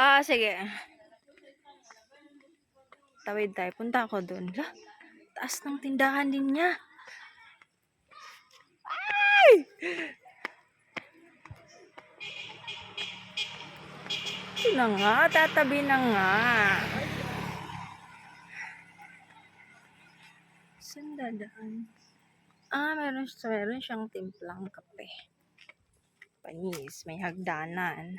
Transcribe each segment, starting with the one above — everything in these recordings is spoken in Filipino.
Ah, sige. Tawid tayo. Punta ako doon. La, taas ng tindahan din niya. Ay! Ito na nga. Tatabi na nga. Saan? Ah, meron, meron siyang timplang kape. Panis. May hagdanan.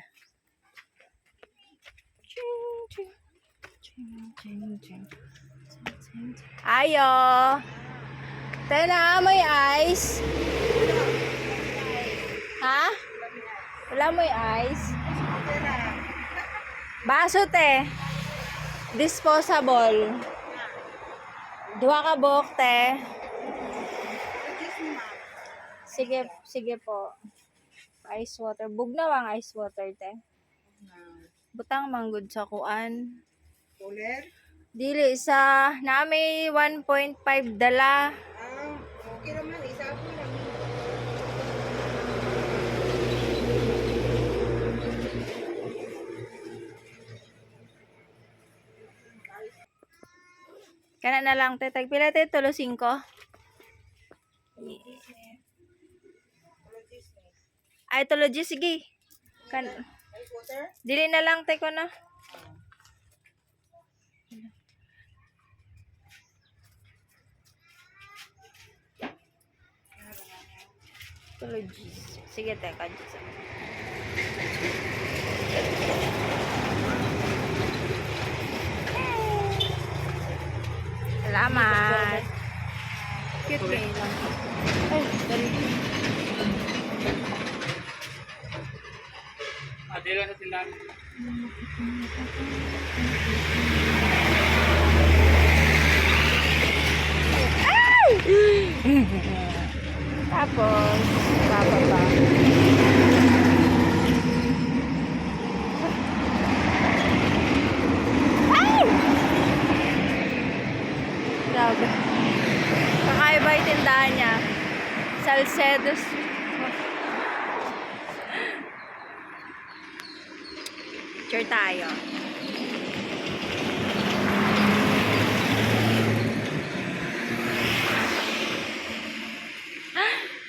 Ayo! Tayo may ice. Ha? Wala mo ice? Baso, te. Disposable. Duha ka buhok, te. Sige, sige po. Ice water. Bugnaw ang ice water, te. Butang manggod sa kuan. Ulit? Dili sa nami 1.5 dala. Ah, okay naman. Isa po lang. Kana na lang te tagpila te tulo 5. Ay tulo sige. Kan dili na lang te ko na. Tulo G. Sige te ka G. Salamat. Cute kayo lang. Ay, dali. Adela sa tindahan. Tapos, bababa. Ay! Grabe. Kakaiba yung tindahan niya. Salcedo. Picture tayo.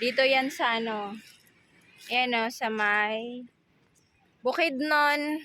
Dito yan sa ano. Yan o, sa may Bukidnon.